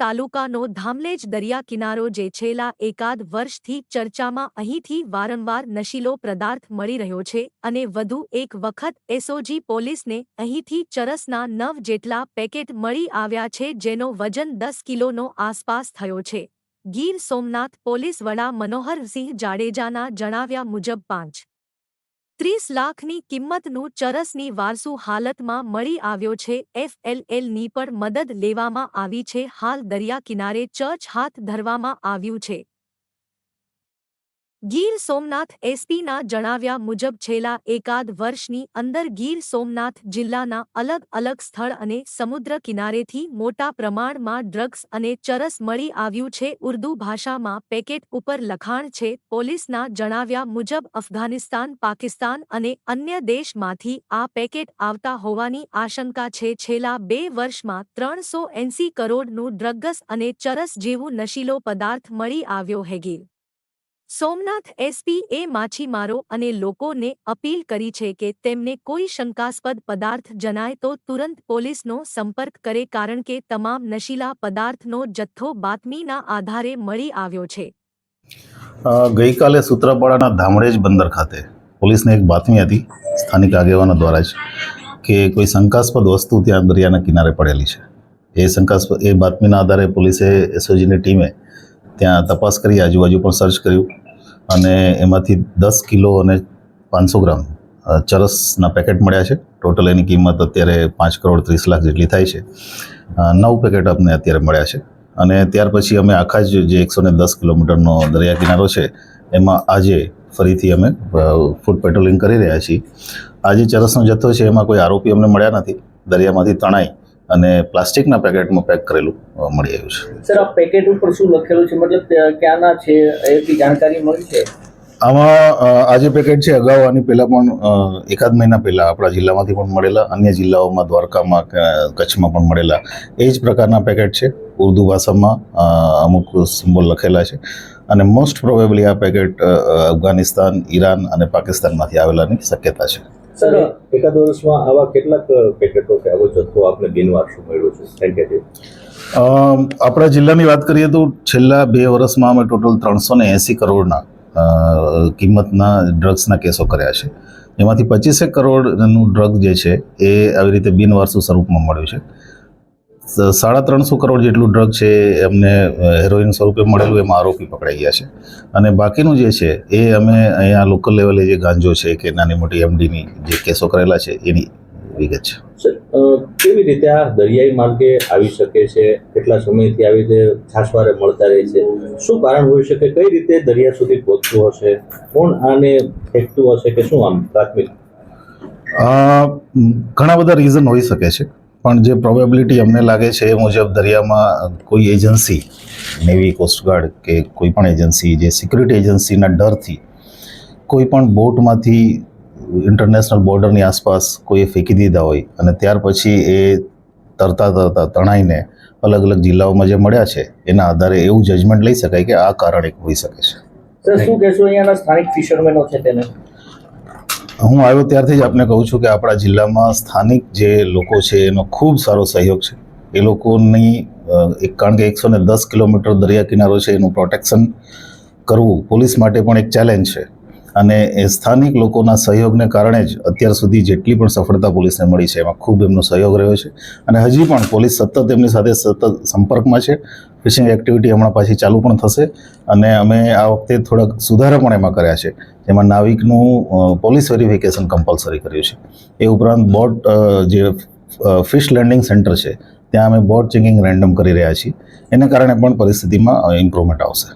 તાલુકાનો ધામલેજ દરિયા કિનારો જે છેલ્લા એકાદ વર્ષથી ચર્ચામાં અહીંથી વારંવાર નશીલો પદાર્થ મળી રહ્યો છે અને વધુ એક વખત એસઓજી પોલીસને અહીંથી ચરસના નવ જેટલા પેકેટ મળી આવ્યા છે જેનો વજન દસ કિલોનો આસપાસ થયો છે. ગીર સોમનાથ પોલીસ વડા મનોહરસિંહ જાડેજાના જણાવ્યા મુજબ પાંચ ત્રીસ લાખની કિંમતનું ચરસની વારસુ હાલતમાં મળી આવ્યો છે. એફએલએલની પણ મદદ લેવામાં આવી છે. હાલ દરિયા કિનારે ચર્ચ હાથ ધરવામાં આવ્યું છે. ગીર સોમનાથ એસપીના જણાવ્યા મુજબ છેલ્લા એકાદ વર્ષની અંદર ગીર સોમનાથ જિલ્લાના અલગ અલગ સ્થળ અને સમુદ્ર કિનારેથી મોટા પ્રમાણમાં ડ્રગ્સ અને ચરસ મળી આવ્યું છે. ઉર્દુ ભાષામાં પેકેટ ઉપર લખાણ છે, પોલીસના જણાવ્યા મુજબ અફઘાનિસ્તાન, પાકિસ્તાન અને અન્ય દેશમાંથી આ પેકેટ આવતા હોવાની આશંકા છે. છેલ્લા બે વર્ષમાં ત્રણસો એંસી કરોડનું ડ્રગ્સ અને ચરસ જેવું નશીલો પદાર્થ મળી આવ્યો હે ગીર સોમનાથ એસપી એ માછીમારો અને લોકોને અપીલ કરી છે કે તેમને કોઈ શંકાસ્પદ પદાર્થ જણાય તો તુરંત પોલીસનો સંપર્ક કરે કારણ કે તમામ નશીલા પદાર્થનો જથ્થો બાતમીના આધારે મળી આવ્યો છે. ગઈકાલે સૂત્રાપાડાના ધામરેજ બંદર ખાતે પોલીસને એક બાતમી હતી, સ્થાનિક આગેવાનો દ્વારા જ, કે કોઈ શંકાસ્પદ વસ્તુ ત્યાં દરિયાના કિનારે પડેલી છે. એ શંકાસ્પદ, એ બાતમીના આધારે પોલીસે એસઓજીની ટીમે ત્યાં તપાસ કરી, આજુબાજુ પણ સર્ચ કર્યું અને એમાંથી દસ કિલો અને પાંચસો ગ્રામ ચરસના પેકેટ મળ્યા છે. ટોટલ એની કિંમત અત્યારે પાંચ કરોડ ત્રીસ લાખ જેટલી થાય છે. નવ પેકેટ અમને અત્યારે મળ્યા છે. અને ત્યાર પછી અમે આખા જ જે એકસો ને દસ કિલોમીટરનો દરિયા કિનારો છે, એમાં આજે ફરીથી અમે ફૂડ પેટ્રોલિંગ કરી રહ્યા છીએ. આજે ચરસનો જથ્થો છે, એમાં કોઈ આરોપી અમને મળ્યા નથી. દરિયામાંથી તણાઈ અને પ્લાસ્ટિકના પેકેટમાં પેક કરેલું મળી આવ્યું છે. સર આ પેકેટ ઉપર શું લખેલું છે? મતલબ ક્યાંના છે? એની જાણકારી મળી છે? આમાં આ જે પેકેટ છે અગાઉ આની પહેલાં પણ એકાદ મહિના પહેલાં આપણા જિલ્લામાંથી પણ મળેલા અન્ય જિલ્લાઓમાં દ્વારકામાં કચ્છમાં પણ મળેલા. એ જ પ્રકારના પેકેટ છે. ઉર્દુ ભાષામાં અમુક સિમ્બોલ લખેલા છે. અને મોસ્ટ પ્રોબેબલી આ પેકેટ અફઘાનિસ્તાન ઈરાન અને પાકિસ્તાનમાંથી આવેલાની શક્યતા છે. સર એકાદ વર્ષમાં આવા કેટલાક પેકેટો કે આવો જથ્થો આપને બિનવારસુ મળ્યો છે? થેન્ક યુ આપણા જિલ્લાની વાત કરીએ તો છેલ્લા બે વર્ષમાં અમે ટોટલ ત્રણસો ને એંસી કરોડના કિંમતના ડ્રગ્સના કેસો કર્યા છે. એમાંથી પચીસેક કરોડનું ડ્રગ જે છે એ આવી રીતે બિનવારસુ સ્વરૂપમાં મળ્યું છે. સાડા ત્રણસો કરોડ જેટલું ડ્રગ છે એમને હેરોઇન સ્વરૂપે મળેલું એમાં આરોપી પકડાઈ ગયા છે. અને બાકીનું જે છે એ અમે અહીંયા લોકલ લેવલે જે ગાંજો છે કે નાની મોટી એમડીની જે કેસો કરેલા છે એની વિગત છે. કેવી રીતે આ દરિયાઈ માર્ગે આવી શકે છે? કેટલા સમયથી આવી રીતે છાસવારે મળતા રહે છે? શું કારણ હોઈ શકે? કઈ રીતે દરિયા સુધી પહોંચતું હશે? કોણ આને ફેંકતું હશે? કે શું આમ પ્રાથમિક? ઘણા બધા રીઝન હોઈ શકે છે. પણ જે પ્રોબેબિલિટી અમને લાગે છે એ મુજબ દરિયામાં કોઈ એજન્સી નેવી કોસ્ટગાર્ડ કે કોઈ પણ એજન્સી જે સિક્યુરિટી એજન્સીના ડરથી કોઈ પણ બોટમાંથી ઇન્ટરનેશનલ બોર્ડરની આસપાસ કોઈએ ફેંકી દીધા હોય અને ત્યાર પછી એ તરતા તરતા તણાઈને અલગ અલગ જિલ્લાઓમાં જે મળ્યા છે, એના આધારે એવું જજમેન્ટ લઈ શકાય કે આ કારણ એક હોઈ શકે છે. શું કહેશો અહીંયાના સ્થાનિક ફિશરમેનો છે તેને? હું આવ્યો ત્યારથી જ આપને કહું છું કે આપણા જિલ્લામાં સ્થાનિક જે લોકો છે, એનો ખૂબ સારો સહયોગ છે. એ લોકોની એક કારણ કે એકસો ને દસ કિલોમીટર દરિયા કિનારો છે, એનું પ્રોટેક્શન કરવું પોલીસ માટે પણ એક ચેલેન્જ છે. અને એ સ્થાનિક લોકોના સહયોગને કારણે જ અત્યાર સુધી જેટલી પણ સફળતા પોલીસને મળી છે, એમાં ખૂબ એમનો સહયોગ રહ્યો છે. અને હજી પણ પોલીસ સતત એમની સાથે સતત સંપર્કમાં છે. ફિશિંગ એક્ટિવિટી હમણાં પાછી ચાલુ પણ થશે અને અમે આ વખતે થોડાક સુધારા પણ એમાં કર્યા છે. જેમાં નાવિકનું પોલીસ વેરિફિકેશન કમ્પલસરી કર્યું છે. એ ઉપરાંત બોટ જે ફિશ લેન્ડિંગ સેન્ટર છે, ત્યાં અમે બોટ ચેકિંગ રેન્ડમ કરી રહ્યા છીએ. એને કારણે પણ પરિસ્થિતિમાં ઇમ્પ્રુવમેન્ટ આવશે.